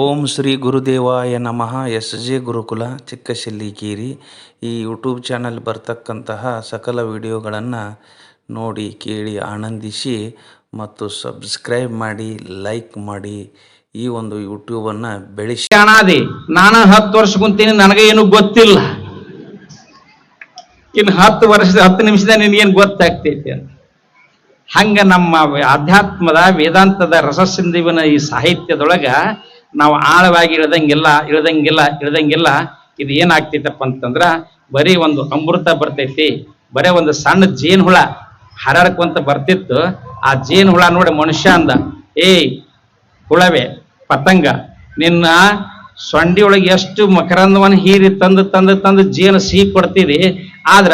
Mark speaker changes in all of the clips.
Speaker 1: ಓಂ ಶ್ರೀ ಗುರುದೇವಾಯ ನಮಃ. S J ಗುರುಕುಲ ಚಿಕ್ಕಶಿಲ್ಲಿಕೇರಿ ಈ YouTube channel ಬರ್ತಕ್ಕಂತಹ ಸಕಲ ವಿಡಿಯೋಗಳನ್ನು ನೋಡಿ, ಕೇಳಿ, ಆನಂದಿಸಿ ಮತ್ತು ಸಬ್ಸ್ಕ್ರೈಬ್ ಮಾಡಿ, ಲೈಕ್ ಮಾಡಿ ಈ ಒಂದು ಯೂಟ್ಯೂಬನ್ನು ಬೆಳೆಸಿ.
Speaker 2: ಅನಾದಿ ನಾನು ಹತ್ತು ವರ್ಷ ಕುಂತೀನಿ ನನಗೆ ಏನು ಗೊತ್ತಿಲ್ಲ. ಇನ್ನು ಹತ್ತು ವರ್ಷದ, ಹತ್ತು ನಿಮಿಷದ ನಿನಗೇನು ಗೊತ್ತಾಗ್ತೈತಿ ಅಂತ. ಹಂಗ ನಮ್ಮ ಆಧ್ಯಾತ್ಮದ, ವೇದಾಂತದ ರಸಸಿಂಧುವಿನ ಈ ಸಾಹಿತ್ಯದೊಳಗ ನಾವು ಆಳವಾಗಿ ಇಳ್ದಂಗಿಲ್ಲ ಇಳ್ದಂಗಿಲ್ಲ ಇಳ್ದಂಗಿಲ್ಲ, ಇದು ಏನಾಗ್ತೈತಪ್ಪ ಅಂತಂದ್ರ ಬರೀ ಒಂದು ಅಮೃತ ಬರ್ತೈತಿ, ಬರೇ ಒಂದು ಸಣ್ಣ ಜೇನು ಹುಳ ಹರಡ್ಕೊಂತ ಬರ್ತಿತ್ತು, ಆ ಜೇನು ಹುಳ ನೋಡಿ ಮನುಷ್ಯ ಅಂದ, ಏಯ್, ಹುಳವೇ, ಪತಂಗ, ನಿನ್ನ ಸೊಂಡಿ ಒಳಗೆ ಎಷ್ಟು ಮಕರಂದವನ್ನ ಹೀರಿ ತಂದು ತಂದು ತಂದು ಜೇನು ಸಿಹಿ ಕೊಡ್ತೀರಿ, ಆದ್ರ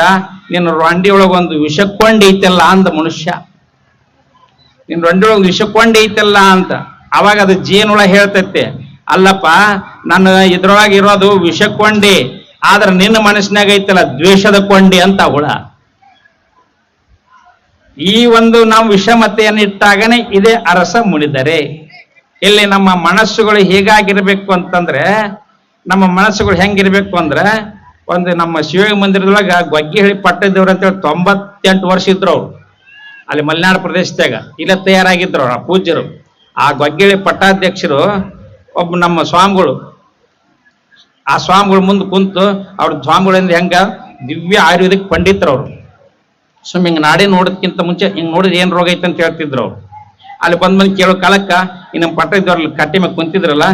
Speaker 2: ನಿನ್ನ ರೊಂಡಿ ಒಳಗೆ ಒಂದು ವಿಷಕೊಂಡಿ ಐತಲ್ಲ ಅಂದ ಮನುಷ್ಯ. ನಿನ್ನ ರೊಂಡಿ ಒಳಗೆ ವಿಷಕೊಂಡಿ ಐತಲ್ಲ ಅಂತ. ಅವಾಗ ಅದು ಜೇನುಳ ಹೇಳ್ತೈತೆ. ಅಲ್ಲಪ್ಪ, ನನ್ನ ಇದ್ರೊಳಗೆ ಇರೋದು ವಿಷಕೊಂಡಿ ಆದ್ರೆ ನಿನ್ನ ಮನಸ್ಸಿನಾಗ ಐತಲ್ಲ ದ್ವೇಷದ ಕೊಂಡಿ ಅಂತ ಹುಳ. ಈ ಒಂದು ನಾವು ವಿಷಮತೆಯನ್ನು ಇಟ್ಟಾಗನೇ ಇದೇ ಅರಸ ಮುನಿದರೆ. ಇಲ್ಲಿ ನಮ್ಮ ಮನಸ್ಸುಗಳು ಹೇಗಾಗಿರ್ಬೇಕು ಅಂತಂದ್ರೆ, ನಮ್ಮ ಮನಸ್ಸುಗಳು ಹೆಂಗಿರ್ಬೇಕು ಅಂದ್ರೆ, ಒಂದು ನಮ್ಮ ಶಿವಯೋಗ ಮಂದಿರದೊಳಗ ಗೊಗ್ಗಿಹಳ್ಳಿ ಪಟ್ಟದೇವ್ರು ಅಂತೇಳಿ ತೊಂಬತ್ತೆಂಟು ವರ್ಷ ಇದ್ರು ಅವ್ರು. ಅಲ್ಲಿ ಮಲೆನಾಡು ಪ್ರದೇಶದಾಗ, ಇಲ್ಲ ತಯಾರಾಗಿದ್ರು ಅವ್ರ ಪೂಜ್ಯರು. ಆ ಗೊಗ್ಗಿಳಿ ಪಟ್ಟಾಧ್ಯಕ್ಷರು ಒಬ್ಬ ನಮ್ಮ ಸ್ವಾಮಿಗಳು. ಆ ಸ್ವಾಮಿಗಳು ಮುಂದೆ ಕುಂತು ಅವ್ರ ಸ್ವಾಮಿಗಳಿಂದ ಹೆಂಗ ದಿವ್ಯ ಆಯುರ್ವೇದಿಕ್ ಪಂಡಿತರು ಅವರು. ಸುಮ್ಮ ಹಿಂಗೆ ನಾಡಿ ನೋಡೋದಕ್ಕಿಂತ ಮುಂಚೆ ಹಿಂಗೆ ನೋಡಿದ್ರೆ ಏನು ರೋಗ ಐತೆ ಅಂತ ಹೇಳ್ತಿದ್ರು ಅವ್ರು. ಅಲ್ಲಿ ಬಂದ್ ಬಂದು ಕೇಳೋ ಕಾಲಕ್ಕ ಈ ನಮ್ಮ ಪಟ್ಟದವ್ರಲ್ಲಿ ಕಟ್ಟಿ ಮೇಲೆ ಕುಂತಿದ್ರಲ್ಲ,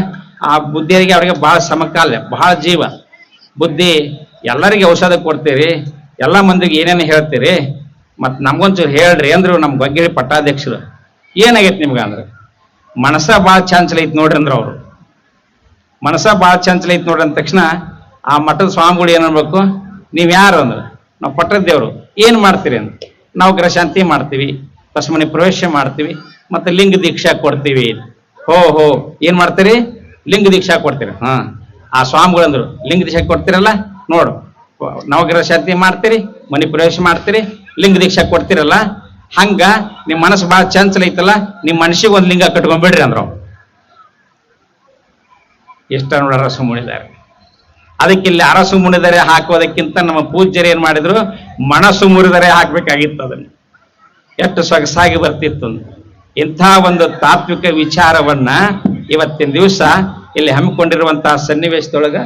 Speaker 2: ಆ ಬುದ್ಧಿಯರಿಗೆ ಅವ್ರಿಗೆ ಬಹಳ ಸಮಕಾಲ ಬಹಳ ಜೀವ. ಬುದ್ಧಿ, ಎಲ್ಲರಿಗೆ ಔಷಧ ಕೊಡ್ತೀರಿ, ಎಲ್ಲ ಮಂದಿಗೆ ಏನೇನು ಹೇಳ್ತೀರಿ ಮತ್ತು ನಮ್ಗೊಂಚೂರು ಹೇಳ್ರಿ ಅಂದ್ರು ನಮ್ಮ ಬಗ್ಗೆ ಪಟ್ಟಾಧ್ಯಕ್ಷರು. ಏನಾಗೈತೆ ನಿಮ್ಗೆ ಅಂದ್ರೆ? ಮನಸ ಭಾಳ ಚಾಂಚಲ ಐತಿ ನೋಡ್ರಿ ಅಂದ್ರ ಅವರು. ಮನಸ ಭಾಳ ಚಾನ್ಸಲ್ ಐತಿ ನೋಡ್ರಿ ಅಂದ ತಕ್ಷಣ ಆ ಮಠದ ಸ್ವಾಮಿಗಳು ಏನನ್ಬೇಕು ನೀವು ಯಾರು ಅಂದ್ರೆ? ನಾವು ಪಟ್ಟದ ದೇವ್ರು. ಏನ್ ಮಾಡ್ತೀರಿ ಅಂತ ನಾವು ಗ್ರಶಾಂತಿ ಮಾಡ್ತೀವಿ ಪಸ್ಮನಿ ಪ್ರವೇಶ ಮಾಡ್ತೀವಿ, ಮತ್ತೆ ಲಿಂಗ ದೀಕ್ಷಾ ಕೊಡ್ತೀವಿ. ಹೋ ಹೋ. ಏನ್ ಮಾಡ್ತೀರಿ? ಲಿಂಗ ದೀಕ್ಷಾ ಕೊಡ್ತೀರಿ. ಹಾ. ಆ ಸ್ವಾಮಿಗಳು ಅಂದ್ರು, ಲಿಂಗ ದೀಕ್ಷಾ ಕೊಡ್ತೀರಲ್ಲ? ನೋಡು. ನವಗ್ರಹ ಶಾಂತಿ ಮಾಡ್ತೀರಿ, ಮನಿ ಪ್ರವೇಶ ಮಾಡ್ತೀರಿ, ಲಿಂಗ ದೀಕ್ಷಾ ಕೊಡ್ತೀರಲ್ಲ? ಹಂಗ ನಿಮ್ ಮನಸ್ಸು ಬಹಳ ಚಂಚಲ ಐತಲ್ಲ ನಿಮ್ ಮನಸ್ಸಿಗೆ ಒಂದ್ ಲಿಂಗ ಕಟ್ಕೊಂಡ್ಬಿಡ್ರಿ ಅಂದ್ರ. ಎಷ್ಟ ನೋಡ ಅರಸು ಮುಣಿದಾರೆ ಅದಕ್ಕೆ ಇಲ್ಲಿ ಅರಸು ಮುಣಿದರೆ ಹಾಕೋದಕ್ಕಿಂತ ನಮ್ಮ ಪೂಜ್ಯರು ಏನ್ ಮಾಡಿದ್ರು, ಮನಸ್ಸು ಮುರಿದರೆ ಹಾಕ್ಬೇಕಾಗಿತ್ತು ಅದನ್ನು ಎಷ್ಟು ಸೊಗಸಾಗಿ ಬರ್ತಿತ್ತು. ಇಂಥ ಒಂದು ತಾತ್ವಿಕ ವಿಚಾರವನ್ನ ಇವತ್ತಿನ ದಿವಸ ಇಲ್ಲಿ ಹಮ್ಮಿಕೊಂಡಿರುವಂತಹ ಸನ್ನಿವೇಶದೊಳಗ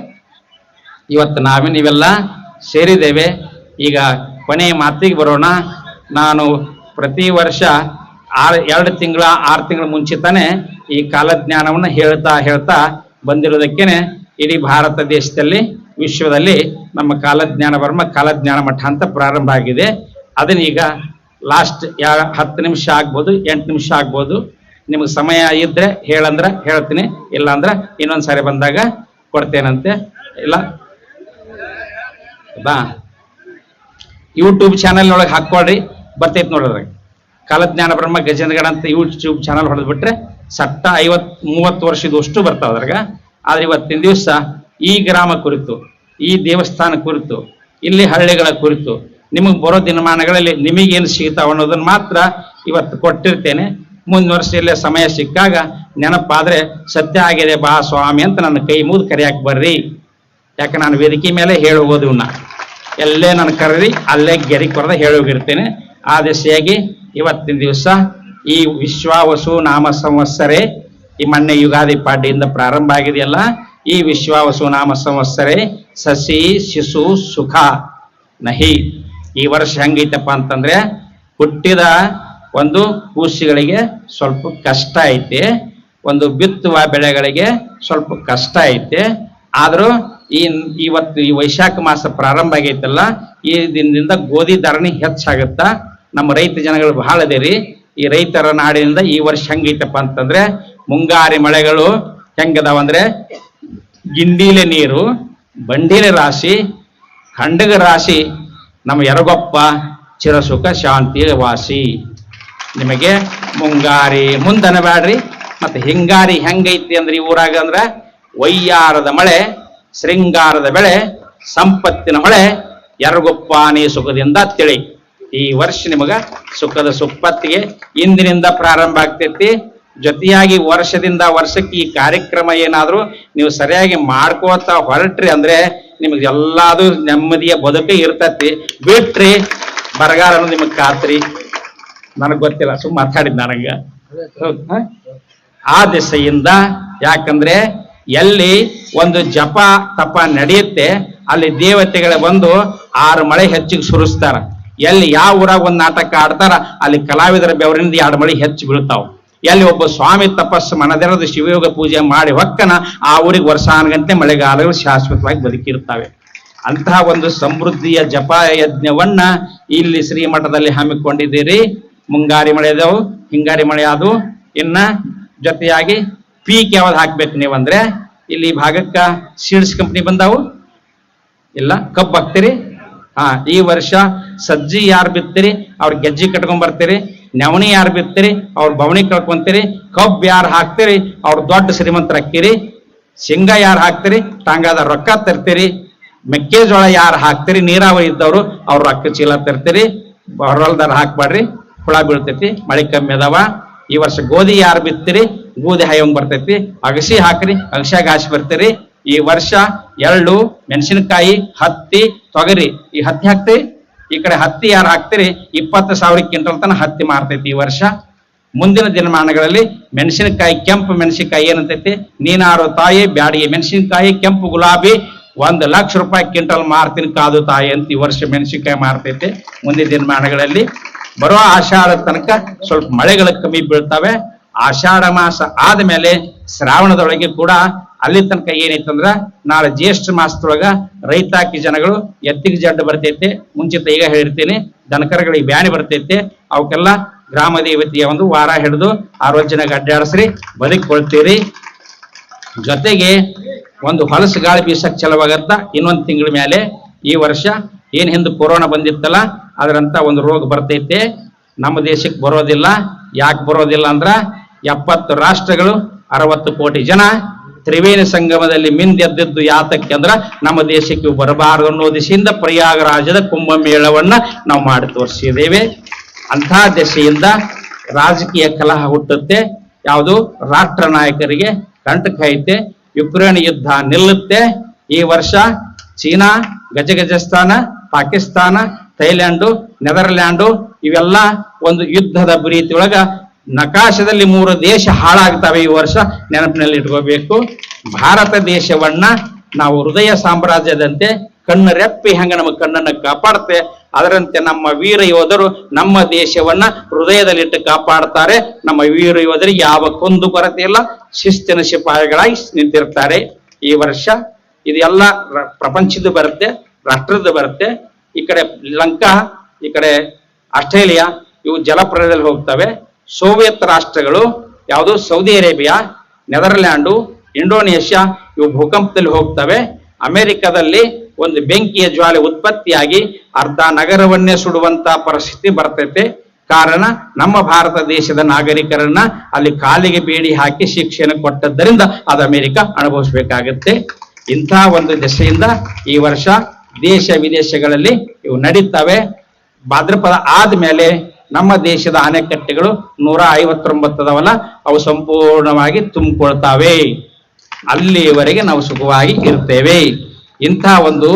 Speaker 2: ಇವತ್ತು ನಾವೇ ನೀವೆಲ್ಲ ಸೇರಿದ್ದೇವೆ ಈಗ ಕೊನೆಯ ಮಾತಿಗೆ ಬರೋಣ ನಾನು ಪ್ರತಿ ವರ್ಷ ಆರು ಎರಡು ತಿಂಗಳ, ಆರು ತಿಂಗಳ ಮುಂಚಿತಾನೆ ಈ ಕಾಲಜ್ಞಾನವನ್ನು ಹೇಳ್ತಾ ಹೇಳ್ತಾ ಬಂದಿರೋದಕ್ಕೇನೆ ಇಡೀ ಭಾರತ ದೇಶದಲ್ಲಿ, ವಿಶ್ವದಲ್ಲಿ ನಮ್ಮ ಕಾಲಜ್ಞಾನ ವರ್ಮ, ಕಾಲಜ್ಞಾನ ಮಠ ಅಂತ ಪ್ರಾರಂಭ ಆಗಿದೆ. ಅದನ್ನ ಈಗ ಲಾಸ್ಟ್ ಯಾ ಹತ್ತು ನಿಮಿಷ ಆಗ್ಬೋದು, ಎಂಟು ನಿಮಿಷ ಆಗ್ಬೋದು. ನಿಮಗೆ ಸಮಯ ಇದ್ರೆ ಹೇಳಂದ್ರೆ ಹೇಳ್ತೀನಿ ಇಲ್ಲ ಅಂದ್ರೆ ಇನ್ನೊಂದು ಸಾರಿ ಬಂದಾಗ ಕೊಡ್ತೇನಂತೆ. ಇಲ್ಲ? ಬಾ. ಯೂಟ್ಯೂಬ್ ಚಾನಲ್ನೊಳಗೆ ಹಾಕೊಳ್ರಿ ಬರ್ತೈತೆ ನೋಡ್ರಿ ಕಾಲಜ್ಞಾನ ಬ್ರಹ್ಮ ಗಜೇಂದ್ರಗಡ ಅಂತ ಯೂಟ್ಯೂಬ್ ಚಾನಲ್ ಹೊಡೆದ್ಬಿಟ್ರೆ ಸಟ್ಟ ಐವತ್ ಮೂವತ್ತು ವರ್ಷದಷ್ಟು ಬರ್ತಾವ ಅದ್ರಾಗ. ಆದ್ರೆ ಇವತ್ತಿನ ದಿವಸ ಈ ಗ್ರಾಮ ಕುರಿತು, ಈ ದೇವಸ್ಥಾನ ಕುರಿತು, ಇಲ್ಲಿ ಹಳ್ಳಿಗಳ ಕುರಿತು, ನಿಮಗೆ ಬರೋ ದಿನಮಾನಗಳಲ್ಲಿ ನಿಮಗೇನು ಸಿಗ್ತಾವ ಅನ್ನೋದನ್ನ ಮಾತ್ರ ಇವತ್ತು ಕೊಟ್ಟಿರ್ತೇನೆ. ಮುಂದಿನ ವರ್ಷ ಇಲ್ಲೇ ಸಮಯ ಸಿಕ್ಕಾಗ ನೆನಪಾದ್ರೆ ಸತ್ಯ ಆಗಿದೆ ಬಾ ಸ್ವಾಮಿ ಅಂತ ನನ್ನ ಕೈ ಮುಗಿದು ಕರೆಯಾಕ್ ಬರ್ರಿ. ಯಾಕೆ ನಾನು ವೇದಿಕೆ ಮೇಲೆ ಹೇಳೋಗೋದು ಇವ್ನ ಎಲ್ಲೇ ನಾನು ಕರೀರಿ, ಅಲ್ಲೇ ಗೆರಿ ಕೊರದ ಹೇಳೋಗಿರ್ತೇನೆ ಆ ದಿಸೆಯಾಗಿ ಇವತ್ತಿನ ದಿವಸ ಈ ವಿಶ್ವಾವಸು ನಾಮ ಸಂವತ್ಸರೆ ಈ ಮೊನ್ನೆ ಯುಗಾದಿ ಪಾಠಿಯಿಂದ ಪ್ರಾರಂಭ ಆಗಿದೆಯಲ್ಲ, ಈ ವಿಶ್ವಾವಸು ನಾಮ ಸಂವತ್ಸರೆ ಸಸಿ ಶಿಶು ಸುಖ ನಹಿ. ಈ ವರ್ಷ ಹೆಂಗೈತಪ್ಪ ಅಂತಂದ್ರೆ ಹುಟ್ಟಿದ ಒಂದು ಕೂಸಿಗಳಿಗೆ ಸ್ವಲ್ಪ ಕಷ್ಟ ಐತೆ, ಒಂದು ಬಿತ್ತುವ ಬೆಳೆಗಳಿಗೆ ಸ್ವಲ್ಪ ಕಷ್ಟ ಐತೆ. ಆದರೂ ಈ ಇವತ್ತು ಈ ವೈಶಾಖ ಮಾಸ ಪ್ರಾರಂಭ ಆಗೈತಲ್ಲ, ಈ ದಿನದಿಂದ ಗೋಧಿ ಧಾರಣೆ ಹೆಚ್ಚಾಗುತ್ತಾ ನಮ್ಮ ರೈತ ಜನಗಳು ಬಹಳ ಅದೇರಿ. ಈ ರೈತರ ನಾಡಿನಿಂದ ಈ ವರ್ಷ ಹೆಂಗೈತಪ್ಪ ಅಂತಂದ್ರೆ ಮುಂಗಾರಿ ಮಳೆಗಳು ಹೆಂಗದಾವಂದ್ರೆ ಗಿಂಡೀಲೆ ನೀರು, ಬಂಡೀಲೆ ರಾಶಿ, ಖಂಡಗ ರಾಶಿ, ನಮ್ಮ ಎರಗೊಪ್ಪ ಚಿರಸುಖ ಶಾಂತಿ ವಾಸಿ ನಿಮಗೆ ಮುಂಗಾರಿ ಮುಂದನ ಬ್ಯಾಡ್ರಿ. ಮತ್ತೆ ಹಿಂಗಾರಿ ಹೆಂಗೈತಿ ಅಂದ್ರೆ ಈ ಊರಾಗ ಅಂದ್ರೆ ವೈಯಾರದ ಮಳೆ, ಶೃಂಗಾರದ ಬೆಳೆ, ಸಂಪತ್ತಿನ ಮಳೆ ಎರಗೊಪ್ಪಾನೇ ಸುಖದಿಂದ ತಿಳಿ. ಈ ವರ್ಷ ನಿಮಗ ಸುಖದ ಸುಪ್ಪತ್ತಿಗೆ ಇಂದಿನಿಂದ ಪ್ರಾರಂಭ ಆಗ್ತೈತಿ. ಜೊತೆಯಾಗಿ ವರ್ಷದಿಂದ ವರ್ಷಕ್ಕೆ ಈ ಕಾರ್ಯಕ್ರಮ ಏನಾದರೂ ನೀವು ಸರಿಯಾಗಿ ಮಾಡ್ಕೋತ ಹೊರಟ್ರಿ ಅಂದ್ರೆ ನಿಮಗೆ ಎಲ್ಲಾದು ನೆಮ್ಮದಿಯ ಬದುಕಿ ಇರ್ತತಿ. ಬಿಟ್ರಿ ಬರಗಾಲ ನಿಮಗ್ ಖಾತ್ರಿ ನನಗೆ ಗೊತ್ತಿಲ್ಲ ಸುಮ್ ಮಾತಾಡಿದ್ ನನಗ. ಆ ದಿಸೆಯಿಂದ ಯಾಕಂದ್ರೆ ಎಲ್ಲಿ ಒಂದು ಜಪ ತಪ ನಡೆಯುತ್ತೆ, ಅಲ್ಲಿ ದೇವತೆಗಳ ಬಂದು ಆರು ಮಳೆ ಹೆಚ್ಚಿಗೆ ಸುರಿಸ್ತಾರ. ಎಲ್ಲಿ ಯಾವ ಊರಾಗ ಒಂದು ನಾಟಕ ಆಡ್ತಾರ, ಅಲ್ಲಿ ಕಲಾವಿದರ ಬೆವರಿನಿಂದ ಎರಡು ಮಳೆ ಹೆಚ್ಚು ಬೀಳ್ತಾವ. ಎಲ್ಲಿ ಒಬ್ಬ ಸ್ವಾಮಿ ತಪಸ್ಸು ಮನದಿರೋದು ಶಿವಯೋಗ ಪೂಜೆ ಮಾಡಿ ಹೊಕ್ಕನ, ಆ ಊರಿಗೆ ವರ್ಷಾನಗಂತೆ ಮಳೆಗಾಲಗಳು ಶಾಶ್ವತವಾಗಿ ಬದುಕಿರ್ತಾವೆ. ಅಂತಹ ಒಂದು ಸಮೃದ್ಧಿಯ ಜಪ ಯಜ್ಞವನ್ನ ಇಲ್ಲಿ ಶ್ರೀಮಠದಲ್ಲಿ ಹಮ್ಮಿಕೊಂಡಿದ್ದೀರಿ. ಮುಂಗಾರಿ ಮಳೆ ಅದಾವು, ಹಿಂಗಾರಿ ಮಳೆ ಅದು ಇನ್ನ ಜೊತೆಯಾಗಿ ಪೀಕ್ ಯಾವ್ದು ಹಾಕ್ಬೇಕು ನೀವಂದ್ರೆ, ಇಲ್ಲಿ ಭಾಗಕ್ಕ ಸೀಡ್ಸ್ ಕಂಪ್ನಿ ಬಂದಾವು. ಇಲ್ಲ, ಕಬ್ಬು ಹಾಕ್ತೀರಿ. ಹಾ ಈ ವರ್ಷ ಸಜ್ಜಿ ಯಾರು ಬಿತ್ತೀರಿ? ಅವ್ರ ಗೆಜ್ಜಿ ಕಟ್ಕೊಂಡ್ ಬರ್ತೀರಿ. ನವಣಿ ಯಾರು ಬಿತ್ತೀರಿ? ಅವ್ರ ಬವಣಿ ಕಳ್ಕೊಂತೀರಿ. ಕಬ್ಬು ಯಾರು ಹಾಕ್ತೀರಿ? ಅವ್ರ ದೊಡ್ಡ ಶ್ರೀಮಂತರ ಅಕ್ಕಿರಿ ಶೇಂಗಾ ಯಾರು ಹಾಕ್ತೀರಿ? ಟಾಂಗಾದ ರೊಕ್ಕ ತರ್ತೀರಿ. ಮೆಕ್ಕೆಜೋಳ ಯಾರು ಹಾಕ್ತೀರಿ? ನೀರಾವರಿ ಇದ್ದವರು ಅವ್ರ ರೊಕ್ಕ ಚೀಲ ತರ್ತೀರಿ. ಹೊರಲ್ದಾರ ಹಾಕ್ಬೇಡ್ರಿ ಹುಳ ಬೀಳ್ತೈತಿ, ಮಳೆ ಕಮ್ಮಿ ಅದಾವ. ಈ ವರ್ಷ ಗೋಧಿ ಯಾರು ಬಿತ್ತೀರಿ? ಗೋಧಿ ಹಾಯಂಗ್ ಬರ್ತೈತಿ. ಅಗಸಿ ಹಾಕ್ರಿ, ಅಗಸಿಯಾಗ ಹಾಸಿ ಬರ್ತೀರಿ. ಈ ವರ್ಷ ಎಳ್ಳು, ಮೆಣಸಿನಕಾಯಿ, ಹತ್ತಿ ತೊಗರಿ, ಈ ಹತ್ತಿ ಹಾಕ್ತಿ ಈ ಕಡೆ ಹತ್ತಿ ಯಾರು ಹಾಕ್ತೀರಿ, ಇಪ್ಪತ್ತು ಸಾವಿರ ಕ್ವಿಂಟಲ್ ತನಕ ಹತ್ತಿ ಮಾರ್ತೈತಿ ಈ ವರ್ಷ. ಮುಂದಿನ ದಿನಮಾನಗಳಲ್ಲಿ ಮೆಣಸಿನಕಾಯಿ, ಕೆಂಪು ಮೆಣಸಿನಕಾಯಿ ಏನಂತೈತಿ, ನೀನಾರು ತಾಯಿ, ಬ್ಯಾಡಿಗೆ ಮೆಣಸಿನಕಾಯಿ, ಕೆಂಪು ಗುಲಾಬಿ, ಒಂದು ಲಕ್ಷ ರೂಪಾಯಿ ಕ್ವಿಂಟಲ್ ಮಾರ್ತೀನಿ ಕಾದು ತಾಯಿ ಅಂತ ಈ ವರ್ಷ ಮೆಣಸಿನಕಾಯಿ ಮಾರ್ತೈತಿ. ಮುಂದಿನ ದಿನಮಾನಗಳಲ್ಲಿ ಬರುವ ಆಷಾಢ ತನಕ ಸ್ವಲ್ಪ ಮಳೆಗಳು ಕಮ್ಮಿ ಬೀಳ್ತವೆ. ಆಷಾಢ ಮಾಸ ಆದ್ಮೇಲೆ ಶ್ರಾವಣದೊಳಗೆ ಕೂಡ ಅಲ್ಲಿ ತನಕ ಏನೈತಂದ್ರ ನಾಳೆ ಜ್ಯೇಷ್ಠ ಮಾಸದೊಳಗ ರೈತಾಕಿ ಜನಗಳು ಎತ್ತಿಗೆ ಜಡ್ಡ ಬರ್ತೈತೆ. ಮುಂಚಿತ ಈಗ ಹೇಳಿರ್ತೀನಿ, ದನಕರಗಳಿಗೆ ಬ್ಯಾನಿ ಬರ್ತೈತೆ. ಅವಕ್ಕೆಲ್ಲ ಗ್ರಾಮ ದೇವತೆಯ ಒಂದು ವಾರ ಹಿಡಿದು ಆರೋಗ್ಯನಾಗ ಅಡ್ಡಾಡಿಸ್ರಿ ಬದುಕೊಳ್ತೀರಿ ಜೊತೆಗೆ ಒಂದು ಹೊಲಸು ಗಾಳಿ ಬೀಸಕ್ ಚಲವಾಗತ್ತ ಇನ್ನೊಂದು ತಿಂಗಳ ಮೇಲೆ ಈ ವರ್ಷ ಏನ್ ಹಿಂದೆ ಕೊರೋನಾ ಬಂದಿತ್ತಲ್ಲ, ಅದರಂತ ಒಂದು ರೋಗ ಬರ್ತೈತೆ. ನಮ್ಮ ದೇಶಕ್ಕೆ ಬರೋದಿಲ್ಲ. ಯಾಕೆ ಬರೋದಿಲ್ಲ ಅಂದ್ರ ಎಪ್ಪತ್ತು ರಾಷ್ಟ್ರಗಳು ಅರವತ್ತು ಕೋಟಿ ಜನ ತ್ರಿವೇಣಿ ಸಂಗಮದಲ್ಲಿ ಮಿಂದೆದ್ದಿದ್ದು ಯಾತಕ್ಕೆ ಅಂದ್ರ ನಮ್ಮ ದೇಶಕ್ಕೆ ಬರಬಾರದು ಅನ್ನೋ ದಿಶೆಯಿಂದ ಪ್ರಯಾಗರಾಜದ ಕುಂಭಮೇಳವನ್ನ ನಾವು ಮಾಡಿ ತೋರಿಸಿದ್ದೇವೆ. ಅಂತಹ ದೆಸೆಯಿಂದ ರಾಜಕೀಯ ಕಲಹ ಹುಟ್ಟುತ್ತೆ. ಯಾವುದು? ರಾಷ್ಟ್ರ ನಾಯಕರಿಗೆ ಕಂಟಕ ಐತೆ ಯುಕ್ರೇನ್ ಯುದ್ಧ ನಿಲ್ಲುತ್ತೆ. ಈ ವರ್ಷ ಚೀನಾ ಗಜಗಜಸ್ತಾನ ಪಾಕಿಸ್ತಾನ, ಥೈಲ್ಯಾಂಡು, ನೆದರ್ಲ್ಯಾಂಡು ಇವೆಲ್ಲ ಒಂದು ಯುದ್ಧದ ಪ್ರೀತಿಯೊಳಗ ನಕಾಶದಲ್ಲಿ ಮೂರು ದೇಶ ಹಾಳಾಗ್ತವೆ ಈ ವರ್ಷ ನೆನಪಿನಲ್ಲಿ ಇಟ್ಕೋಬೇಕು. ಭಾರತ ದೇಶವನ್ನ ನಾವು ಹೃದಯ ಸಾಮ್ರಾಜ್ಯದಂತೆ ಕಣ್ಣು ರೆಪ್ಪಿ ಹೆಂಗ ನಮ್ಮ ಕಣ್ಣನ್ನು ಕಾಪಾಡುತ್ತೆ ಅದರಂತೆ ನಮ್ಮ ವೀರ ಯೋಧರು ನಮ್ಮ ದೇಶವನ್ನ ಹೃದಯದಲ್ಲಿಟ್ಟು ಕಾಪಾಡ್ತಾರೆ. ನಮ್ಮ ವೀರ ಯೋಧರಿಗೆ ಯಾವ ಕೊಂದು ಕೊರತೆ ಇಲ್ಲ. ಶಿಸ್ತಿನ ಶಿಪಾಯಿಗಳಾಗಿ ನಿಂತಿರ್ತಾರೆ ಈ ವರ್ಷ. ಇದೆಲ್ಲ ಪ್ರಪಂಚದ್ದು ಬರುತ್ತೆ, ರಾಷ್ಟ್ರದ್ದು ಬರುತ್ತೆ. ಈ ಕಡೆ ಲಂಕಾ, ಈ ಕಡೆ ಆಸ್ಟ್ರೇಲಿಯಾ ಇವು ಜಲಪ್ರಳಯದಲ್ಲಿ ಹೋಗ್ತವೆ. ಸೋವಿಯತ್ ರಾಷ್ಟ್ರಗಳು, ಯಾವುದು ಸೌದಿ ಅರೇಬಿಯಾ, ನೆದರ್ಲ್ಯಾಂಡು, ಇಂಡೋನೇಷ್ಯಾ, ಇವು ಭೂಕಂಪದಲ್ಲಿ ಹೋಗ್ತವೆ. ಅಮೆರಿಕದಲ್ಲಿ ಒಂದು ಬೆಂಕಿಯ ಜ್ವಾಲೆ ಉತ್ಪತ್ತಿಯಾಗಿ ಅರ್ಧ ನಗರವನ್ನೇ ಸುಡುವಂತ ಪರಿಸ್ಥಿತಿ ಬರ್ತೈತೆ. ಕಾರಣ ನಮ್ಮ ಭಾರತ ದೇಶದ ನಾಗರಿಕರನ್ನ ಅಲ್ಲಿ ಕಾಲಿಗೆ ಬೇಡಿ ಹಾಕಿ ಶಿಕ್ಷೆಯನ್ನು ಕೊಟ್ಟದ್ದರಿಂದ ಅದು ಅಮೆರಿಕ ಅನುಭವಿಸಬೇಕಾಗುತ್ತೆ. ಇಂಥ ಒಂದು ದೆಸೆಯಿಂದ ಈ ವರ್ಷ ದೇಶ ವಿದೇಶಗಳಲ್ಲಿ ಇವು ನಡೀತವೆ. ಭಾದ್ರಪದ ಆದ್ಮೇಲೆ ನಮ್ಮ ದೇಶದ ಅಣೆಕಟ್ಟೆಗಳು ನೂರ ಐವತ್ತೊಂಬತ್ತದವಲ್ಲ, ಅವು ಸಂಪೂರ್ಣವಾಗಿ ತುಂಬಿಕೊಳ್ತಾವೆ. ಅಲ್ಲಿಯವರೆಗೆ ನಾವು ಸುಖವಾಗಿ ಇರ್ತೇವೆ. ಇಂಥ ಒಂದು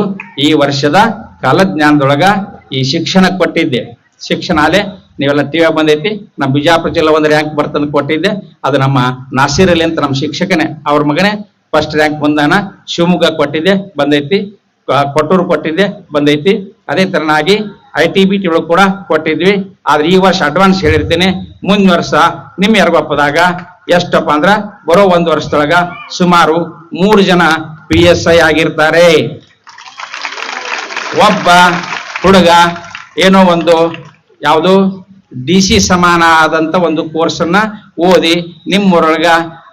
Speaker 2: ಈ ವರ್ಷದ ಕಾಲಜ್ಞಾನದೊಳಗ ಈ ಶಿಕ್ಷಣ ಕೊಟ್ಟಿದ್ದೆ. ಶಿಕ್ಷಣ ಅಲೆ ನೀವೆಲ್ಲ ಟಿವಿ ಬಂದೈತಿ? ನಮ್ಮ ಬಿಜಾಪುರ ಜಿಲ್ಲಾ ಒಂದು ರ್ಯಾಂಕ್ ಬರ್ತಂದು ಕೊಟ್ಟಿದ್ದೆ. ಅದು ನಮ್ಮ ನಾಸೀರಲ್ಲಿ ಅಂತ ನಮ್ಮ ಶಿಕ್ಷಕನೇ, ಅವ್ರ ಮಗನೇ ಫಸ್ಟ್ ರ್ಯಾಂಕ್ ಬಂದಾನ. ಶಿವಮೊಗ್ಗ ಕೊಟ್ಟಿದ್ದೆ, ಬಂದೈತಿ. ಕೊಟ್ಟೂರು ಕೊಟ್ಟಿದ್ದೆ, ಬಂದೈತಿ. ಅದೇ ತರನಾಗಿ ಐ ಟಿ ಬಿ ಟಿ ಕೂಡ ಕೊಟ್ಟಿದ್ವಿ. ಆದ್ರೆ ಈ ವರ್ಷ ಅಡ್ವಾನ್ಸ್ ಹೇಳಿರ್ತೇನೆ. ಮುಂದಿನ ವರ್ಷ ನಿಮ್ಮ ಎರಗೊಪ್ಪದಾಗ ಎಷ್ಟಪ್ಪ ಅಂದ್ರ ಬರೋ ಒಂದು ವರ್ಷದೊಳಗ ಸುಮಾರು ಮೂರು ಜನ ಪಿ ಎಸ್ ಐ ಆಗಿರ್ತಾರೆ. ಒಬ್ಬ ಹುಡುಗ ಏನೋ ಒಂದು ಯಾವುದು ಡಿ ಸಿ ಸಮಾನ ಆದಂತ ಒಂದು ಕೋರ್ಸನ್ನ ಓದಿ ನಿಮ್ಮೊರೊಳಗ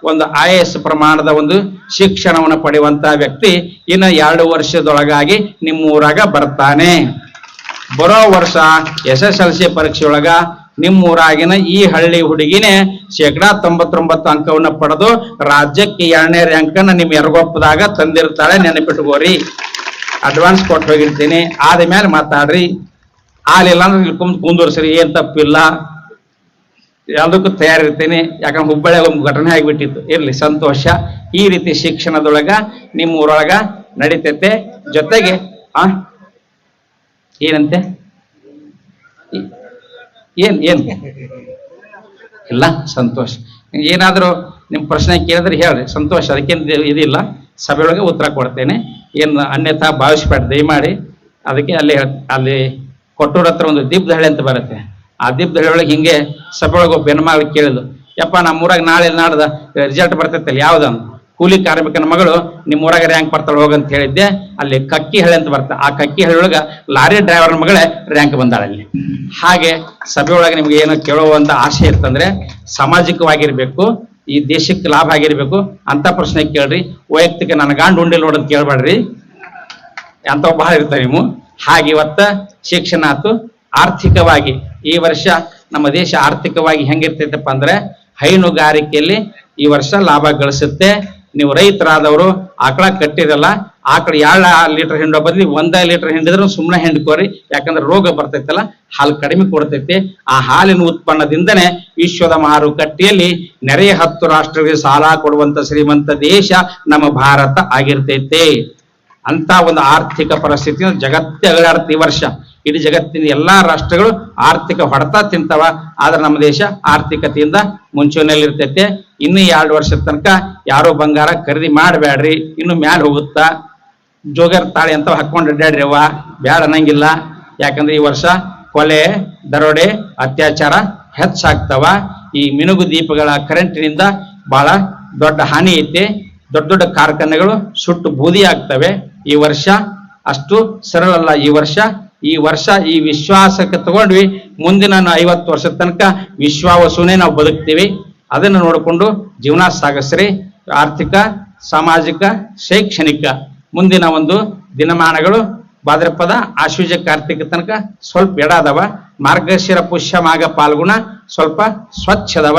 Speaker 2: ಒಂದು ಐ ಎಸ್ ಪ್ರಮಾಣದ ಒಂದು ಶಿಕ್ಷಣವನ್ನು ಪಡೆಯುವಂತ ವ್ಯಕ್ತಿ ಇನ್ನು ಎರಡು ವರ್ಷದೊಳಗಾಗಿ ನಿಮ್ಮೂರಾಗ ಬರ್ತಾನೆ. ಬರೋ ವರ್ಷ ಎಸ್ ಎಸ್ ಎಲ್ ಸಿ ಪರೀಕ್ಷೆಯೊಳಗ ನಿಮ್ಮೂರಾಗಿನ ಈ ಹಳ್ಳಿ ಹುಡುಗಿನೇ ಶೇಕಡಾ ತೊಂಬತ್ತೊಂಬತ್ತು ಅಂಕವನ್ನ ಪಡೆದು ರಾಜ್ಯಕ್ಕೆ ಎರಡನೇ ರ್ಯಾಂಕನ್ನ ನಿಮ್ಮ ಎರಗೊಪ್ಪದಾಗ ತಂದಿರ್ತಾಳೆ ನೆನಪಿಟ್ಕೋರಿ. ಅಡ್ವಾನ್ಸ್ ಕೊಟ್ಟು ಹೋಗಿರ್ತೀನಿ. ಆದ್ಮೇಲೆ ಮಾತಾಡ್ರಿ. ಆಲಿಲ್ಲ ಅಂದ್ರೆ ಇಲ್ಲಿ ಕುಂದ್ ಕುಂದೂರ್ಸ್ರಿ, ಏನ್ ತಪ್ಪಿಲ್ಲ. ಎಲ್ಲದಕ್ಕೂ ತಯಾರಿರ್ತೀನಿ. ಯಾಕಂದ್ರೆ ಹುಬ್ಬಳ್ಳಿಯಾಗ ಒಂದು ಘಟನೆ ಆಗಿಬಿಟ್ಟಿತ್ತು. ಇರ್ಲಿ, ಸಂತೋಷ. ಈ ರೀತಿ ಶಿಕ್ಷಣದೊಳಗ ನಿಮ್ಮ ಊರೊಳಗ ನಡೀತೈತೆ. ಜೊತೆಗೆ, ಆ ಏನಂತೆ? ಏನು, ಏನ್? ಇಲ್ಲ, ಸಂತೋಷ. ಏನಾದರೂ ನಿಮ್ಮ ಪ್ರಶ್ನೆ ಕೇಳಿದ್ರೆ ಹೇಳ್ರಿ. ಸಂತೋಷ ಅದಕ್ಕೇನು ಇದಿಲ್ಲ ಸಭೆಯೊಳಗೆ ಉತ್ತರ ಕೊಡ್ತೇನೆ. ಏನು ಅನ್ಯಥಾ ಭಾವಿಸ್ಬೇಡ, ದಯಮಾಡಿ ಅದಕ್ಕೆ ಅಲ್ಲಿ ಹೇಳ್- ಅಲ್ಲಿ ಕೊಟ್ಟೂರ ಹತ್ರ ಒಂದು ದೀಪದಹಳ್ಳಿ ಅಂತ ಬರುತ್ತೆ. ಆ ದೀಪದಹಳ್ಳಿ ಒಳಗೆ ಹಿಂಗೆ ಸಭೆಯೊಳಗೆ ಒಬ್ಬ ಹೆಣ್ಮಗಳು ಕೇಳಿದ್ಲು. ಯಪ್ಪ ನಮ್ಮ ಊರಾಗ ನಾಳೆ ನಾಡ್ದ ರಿಸಲ್ಟ್ ಬರ್ತೈತಲ್ಲ ಯಾವ್ದನ್ನು ಕೂಲಿ ಕಾರ್ಮಿಕನ ಮಗಳು ನಿಮ್ಮ ಊರಾಗ ರ್ಯಾಂಕ್ ಬರ್ತಾಳೆ ಹೋಗಂತ ಹೇಳಿದ್ದೆ. ಅಲ್ಲಿ ಕಕ್ಕಿ ಹಳ್ಳಿ ಅಂತ ಬರ್ತಾ ಆ ಕಕ್ಕಿ ಹಳ್ಳಿ ಒಳಗ ಲಾರಿ ಡ್ರೈವರ್ನ ಮಗಳೇ ರ್ಯಾಂಕ್ ಬಂದಾಳ ಅಲ್ಲಿ. ಹಾಗೆ ಸಭೆಯೊಳಗೆ ನಿಮ್ಗೆ ಏನೋ ಕೇಳುವಂತ ಆಸೆ ಇರ್ತಂದ್ರೆ ಸಾಮಾಜಿಕವಾಗಿರ್ಬೇಕು, ಈ ದೇಶಕ್ಕೆ ಲಾಭ ಆಗಿರ್ಬೇಕು ಅಂತ ಪ್ರಶ್ನೆ ಕೇಳ್ರಿ. ವೈಯಕ್ತಿಕ ನನ್ನ ಗಾಂಡ್ ಉಂಡಿಲ್ ನೋಡೋದು ಕೇಳ್ಬೇಡ್ರಿ ಅಂತ ಬಹಳ ಇರ್ತಾರೆ ನೀವು ಹಾಗೆ ಇವತ್ತ ಶಿಕ್ಷಣ ಆತು. ಆರ್ಥಿಕವಾಗಿ ಈ ವರ್ಷ ನಮ್ಮ ದೇಶ ಆರ್ಥಿಕವಾಗಿ ಹೆಂಗಿರ್ತೈತಪ್ಪ ಅಂದ್ರೆ ಹೈನುಗಾರಿಕೆಯಲ್ಲಿ ಈ ವರ್ಷ ಲಾಭ ಗಳಿಸುತ್ತೆ. ನೀವು ರೈತರಾದವರು, ಆಕಳ ಕಟ್ಟಿರಲ್ಲ ಆಕಳ ಎರಡು ಲೀಟರ್ ಹಿಂಡೋ ಬದಲಿ ಒಂದ ಲೀಟರ್ ಹಿಂಡಿದ್ರು ಸುಮ್ಮನೆ ಹಿಂಡ್ಕೋರಿ, ಯಾಕಂದ್ರೆ ರೋಗ ಬರ್ತೈತಲ್ಲ, ಹಾಲು ಕಡಿಮೆ ಕೊಡ್ತೈತಿ. ಆ ಹಾಲಿನ ಉತ್ಪನ್ನದಿಂದನೇ ವಿಶ್ವದ ಮಾರುಕಟ್ಟೆಯಲ್ಲಿ ನೆರೆಯ ಹತ್ತು ರಾಷ್ಟ್ರಗಳಿಗೆ ಸಾಲ ಕೊಡುವಂತ ಶ್ರೀಮಂತ ದೇಶ ನಮ್ಮ ಭಾರತ ಆಗಿರ್ತೈತೆ. ಅಂತ ಒಂದು ಆರ್ಥಿಕ ಪರಿಸ್ಥಿತಿ ಜಗತ್ತೇ ಈ ವರ್ಷ. ಇಡೀ ಜಗತ್ತಿನ ಎಲ್ಲಾ ರಾಷ್ಟ್ರಗಳು ಆರ್ಥಿಕ ಹೊಡೆತ ತಿಂತವ. ಆದ್ರೆ ನಮ್ಮ ದೇಶ ಆರ್ಥಿಕತೆಯಿಂದ ಮುಂಚೂಣಿಯಲ್ಲಿರ್ತೈತೆ. ಇನ್ನು ಎರಡು ವರ್ಷದ ತನಕ ಯಾರೋ ಬಂಗಾರ ಖರೀದಿ ಮಾಡಬೇಡ್ರಿ ಇನ್ನು ಮ್ಯಾಲ ಹೋಗುತ್ತಾ? ಜೋಗರ್ ತಾಳಿ ಅಂತ ಹಾಕೊಂಡು ಅಡ್ಡಾಡ್ರಿ ಅವ್ವ. ಬ್ಯಾಡ ಅನ್ನಂಗಿಲ್ಲ. ಯಾಕಂದ್ರೆ ಈ ವರ್ಷ ಕೊಲೆ, ದರೋಡೆ, ಅತ್ಯಾಚಾರ ಹೆಚ್ಚಾಗ್ತವ. ಈ ಮಿನುಗು ದೀಪಗಳ ಕರೆಂಟಿನಿಂದ ಬಹಳ ದೊಡ್ಡ ಹಾನಿ ಐತೆ. ದೊಡ್ಡ ದೊಡ್ಡ ಕಾರ್ಖಾನೆಗಳು ಸುಟ್ಟು ಬೂದಿ ಆಗ್ತವೆ. ಈ ವರ್ಷ ಅಷ್ಟು ಸರಳಲ್ಲ. ಈ ವರ್ಷ ಈ ವರ್ಷ ಈ ವಿಶ್ವಾಸಕ್ಕೆ ತಗೊಂಡ್ವಿ. ಮುಂದಿನ ಐವತ್ತು ವರ್ಷದ ತನಕ ವಿಶ್ವಾವಸುನೇ ನಾವು ಬದುಕ್ತೀವಿ. ಅದನ್ನು ನೋಡಿಕೊಂಡು ಜೀವನ ಸಾಗಿಸ್ರಿ. ಆರ್ಥಿಕ, ಸಾಮಾಜಿಕ, ಶೈಕ್ಷಣಿಕ ಮುಂದಿನ ಒಂದು ದಿನಮಾನಗಳು ಭಾದ್ರಪದ ಆಶ್ವಜ ಕಾರ್ತಿಕ ತನಕ ಸ್ವಲ್ಪ ಎಡ ಅದಾವ ಮಾರ್ಗಶಿರ ಪುಷ್ಯ ಮಾಗ ಪಾಲ್ಗುಣ ಸ್ವಲ್ಪ ಸ್ವಚ್ಛ ಅದಾವ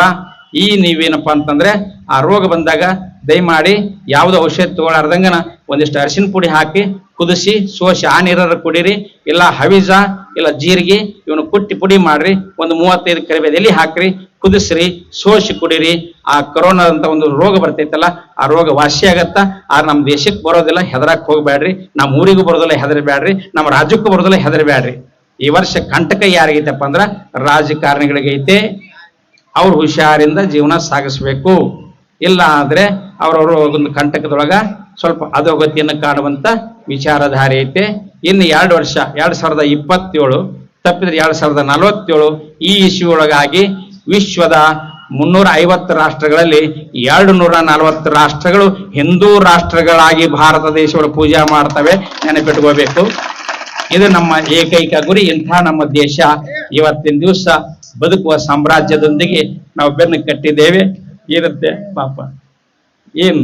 Speaker 2: ಈ ನೀವೇನಪ್ಪ ಅಂತಂದ್ರೆ ಆ ರೋಗ ಬಂದಾಗ ದಯಮಾಡಿ ಯಾವ್ದು ಔಷಧ ತಗೊಳಾರ್ದಂಗನ ಒಂದಿಷ್ಟು ಅರಿಶಿನ ಪುಡಿ ಹಾಕಿ ಕುದಿಸಿ ಸೋಸಿ ಆ ನೀರಾರ ಕುಡೀರಿ. ಇಲ್ಲ ಹವಿಜ, ಇಲ್ಲ ಜೀರಿಗೆ, ಇವನು ಕುಟ್ಟಿ ಪುಡಿ ಮಾಡ್ರಿ. ಒಂದು ಮೂವತ್ತೈದು ಕರಿಬೇದ ಎಲೆ ಹಾಕ್ರಿ, ಕುದಿಸ್ರಿ, ಸೋಸಿ ಕುಡೀರಿ. ಆ ಕೊರೋನಾ ಅಂತ ಒಂದು ರೋಗ ಬರ್ತೈತಲ್ಲ, ಆ ರೋಗ ವಾಸಿ ಆಗತ್ತ ಆ ನಮ್ಮ ದೇಶಕ್ಕೆ ಬರೋದಿಲ್ಲ ಹೆದರಕ್ಕೆ ಹೋಗ್ಬೇಡ್ರಿ ನಮ್ಮ ಊರಿಗೂ ಬರೋದಿಲ್ಲ ಹೆದರಬೇಡ್ರಿ ನಮ್ಮ ರಾಜ್ಯಕ್ಕೂ ಬರೋದಿಲ್ಲ ಹೆದರಬೇಡ್ರಿ ಈ ವರ್ಷ ಕಂಟಕ ಯಾರಿಗೈತಪ್ಪ ಅಂದ್ರ ರಾಜಕಾರಣಿಗಳಿಗೈತೆ. ಅವ್ರು ಹುಷಾರಿಂದ ಜೀವನ ಸಾಗಿಸ್ಬೇಕು. ಇಲ್ಲ ಆದ್ರೆ ಅವರವರು ಒಂದು ಕಂಟಕದೊಳಗ ಸ್ವಲ್ಪ ಅಧೋಗತಿಯನ್ನು ಕಾಣುವಂತ ವಿಚಾರಧಾರೆ ಐತೆ. ಇನ್ನು ಎರಡು ವರ್ಷ, ಎರಡ್ ಸಾವಿರದ ಇಪ್ಪತ್ತೇಳು, ತಪ್ಪಿದ್ರೆ ಎರಡ್ ಸಾವಿರದ ನಲವತ್ತೇಳು ಈ ಇಶ್ಯೂ ಒಳಗಾಗಿ ವಿಶ್ವದ ಮುನ್ನೂರ ಐವತ್ತು ರಾಷ್ಟ್ರಗಳಲ್ಲಿ ಎರಡು ನೂರ ನಲವತ್ತು ರಾಷ್ಟ್ರಗಳು ಹಿಂದೂ ರಾಷ್ಟ್ರಗಳಾಗಿ ಭಾರತ ದೇಶಗಳು ಪೂಜಾ ಮಾಡ್ತವೆ, ನೆನಪಿಟ್ಕೋಬೇಕು. ಇದು ನಮ್ಮ ಏಕೈಕ ಗುರಿ, ಇಂಥ ನಮ್ಮ ದೇಶ. ಇವತ್ತಿನ ದಿವಸ ಬದುಕುವ ಸಾಮ್ರಾಜ್ಯದೊಂದಿಗೆ ನಾವು ಬೆನ್ನು ಕಟ್ಟಿದ್ದೇವೆ. ಇರುತ್ತೆ, ಪಾಪ. ಏನು?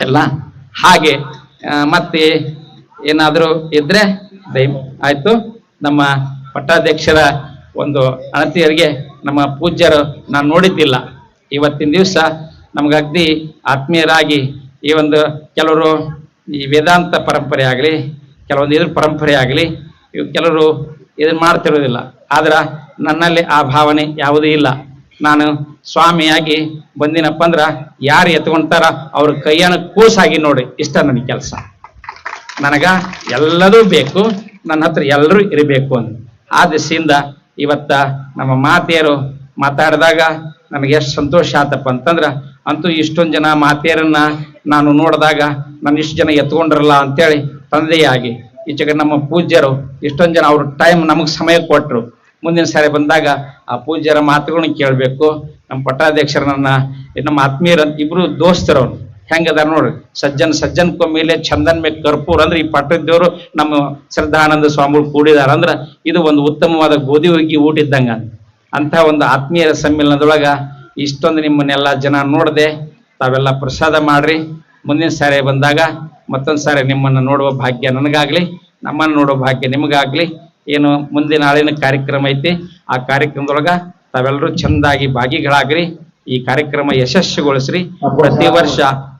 Speaker 2: ಎಲ್ಲ. ಹಾಗೆ ಮತ್ತೆ ಏನಾದರೂ ಇದ್ರೆ ಆಯ್ತು. ನಮ್ಮ ಪಟ್ಟಾಧ್ಯಕ್ಷರ ಒಂದು ಅಣತಿಯರಿಗೆ ನಮ್ಮ ಪೂಜ್ಯರು ನಾನು ನೋಡಿದ್ದಿಲ್ಲ. ಇವತ್ತಿನ ದಿವಸ ನಮ್ಗೆ ಅಗ್ದಿ ಆತ್ಮೀಯರಾಗಿ ಈ ಒಂದು ಕೆಲವರು ಈ ವೇದಾಂತ ಪರಂಪರೆ ಆಗಲಿ, ಕೆಲವೊಂದು ಇದ್ರ ಪರಂಪರೆ ಆಗಲಿ, ಇವು ಕೆಲವರು ಇದನ್ನ ಮಾಡ್ತಿರೋದಿಲ್ಲ. ಆದ್ರೆ ನನ್ನಲ್ಲಿ ಆ ಭಾವನೆ ಯಾವುದೂ ಇಲ್ಲ. ನಾನು ಸ್ವಾಮಿಯಾಗಿ ಬಂದಿನಪ್ಪ ಅಂದ್ರ ಯಾರು ಎತ್ಕೊಂತಾರ ಅವ್ರ ಕೈಯನ್ನು ಕೂಸಾಗಿ ನೋಡಿ, ಇಷ್ಟ ನನಗೆ ಕೆಲಸ. ನನಗ ಎಲ್ಲದೂ ಬೇಕು ನನ್ನ ಹತ್ರ ಎಲ್ಲರೂ ಇರಬೇಕು ಅಂತ ಆ ದಿಸೆಯಿಂದ ಇವತ್ತ ನಮ್ಮ ಮಾತೆಯರು ಮಾತಾಡಿದಾಗ ನನಗೆ ಎಷ್ಟು ಸಂತೋಷ ಆತಪ್ಪ ಅಂತಂದ್ರ, ಅಂತೂ ಇಷ್ಟೊಂದು ಜನ ಮಾತೆಯರನ್ನ ನಾನು ನೋಡಿದಾಗ ನಾನು ಇಷ್ಟು ಜನ ಎತ್ಕೊಂಡ್ರಲ್ಲ ಅಂತೇಳಿ ತಂದೆಯಾಗಿ, ಈಚೆಗೆ ನಮ್ಮ ಪೂಜ್ಯರು ಇಷ್ಟೊಂದು ಜನ ಅವ್ರ ಟೈಮ್ ನಮಗೆ ಸಮಯ ಕೊಟ್ಟರು ಮುಂದಿನ ಸಾರಿ ಬಂದಾಗ ಆ ಪೂಜ್ಯರ ಮಾತುಗಳನ್ನ ಕೇಳಬೇಕು. ನಮ್ಮ ಪಟ್ಟಾಧ್ಯಕ್ಷರ ನನ್ನ, ನಮ್ಮ ಆತ್ಮೀಯರ, ಇಬ್ರು ದೋಸ್ತರವ್ರು ಹೆಂಗದಾರ ನೋಡ್ರಿ? ಸಜ್ಜನ್ ಸಜ್ಜನ್ ಮೇಲೆ ಚಂದನ್ ಮೇ ಕರ್ಪೂರ್ ಅಂದ್ರೆ ಈ ಪಟ್ಟದೇವರು ನಮ್ಮ ಶ್ರದ್ಧಾನಂದ ಸ್ವಾಮಿಗಳು ಕೂಡಿದಾರ. ಅಂದ್ರ ಇದು ಒಂದು ಉತ್ತಮವಾದ ಗೋಧಿ ಹೋಗಿ ಊಟ ಇದ್ದಂಗ. ಅಂತ ಒಂದು ಆತ್ಮೀಯರ ಸಮ್ಮೇಳನದೊಳಗ ಇಷ್ಟೊಂದು ನಿಮ್ಮನ್ನೆಲ್ಲ ಜನ ನೋಡದೆ ತಾವೆಲ್ಲ ಪ್ರಸಾದ ಮಾಡ್ರಿ. ಮುಂದಿನ ಸಾರಿ ಬಂದಾಗ ಮತ್ತೊಂದು ಸಾರಿ ನಿಮ್ಮನ್ನು ನೋಡುವ ಭಾಗ್ಯ ನನಗಾಗ್ಲಿ, ನಮ್ಮನ್ನು ನೋಡುವ ಭಾಗ್ಯ ನಿಮಗಾಗ್ಲಿ. ಏನು ಮುಂದಿನ ನಾಳಿನ ಕಾರ್ಯಕ್ರಮ ಐತಿ. ಆ ಕಾರ್ಯಕ್ರಮದೊಳಗ ತಾವೆಲ್ಲರೂ ಚಂದಾಗಿ ಭಾಗಿಗಳಾಗ್ರಿ. ಈ ಕಾರ್ಯಕ್ರಮ ಯಶಸ್ವಿಗೊಳಿಸ್ರಿ. ಪ್ರತಿ ವರ್ಷ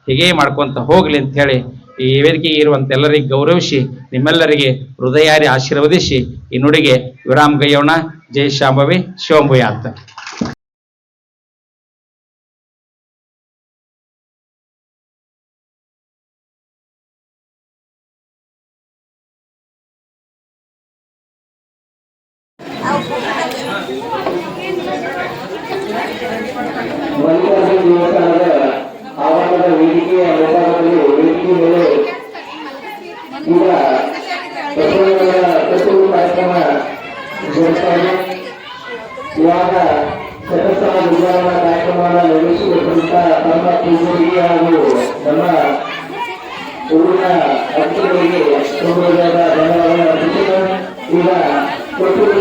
Speaker 2: ಹೀಗೆ ಮಾಡ್ಕೊಂತ ಹೋಗ್ಲಿ ಅಂತ ಹೇಳಿ ಈ ವೇದಿಕೆಗೆ ಇರುವಂತ ಎಲ್ಲರಿಗೆ ಗೌರವಿಸಿ, ನಿಮ್ಮೆಲ್ಲರಿಗೆ ಹೃದಯಾರಿ ಆಶೀರ್ವದಿಸಿ, ಈ ನುಡಿಗೆ ವಿರಾಮ ಗೈಯೋಣ ಜೈ ಶಾಂಭವಿ ಶಿವಂಭುಯಾತ್
Speaker 3: ಮಲ್ಲಿಕಾರ್ಜುನ ಆವರಣದ ವೇದಿಕೆಯ ಮುಂಭಾಗದಲ್ಲಿ ವೇದಿಕೆ ಮೇಲೆ ಈಗ ಇದೆ ಇವಾಗ ಶತಸ್ಥಾನ ಉದ್ಘಾಟನಾ ಕಾರ್ಯಕ್ರಮವನ್ನು ನಿರ್ವಹಿಸಿಕೊಟ್ಟಂತ ತಮ್ಮ ಪೂಜಾರಿಗೆ ಹಾಗೂ ನಮ್ಮ ಊರಿನ ಅತಿಥಿಗಳಿಗೆ ಈಗ ಇವಾಗ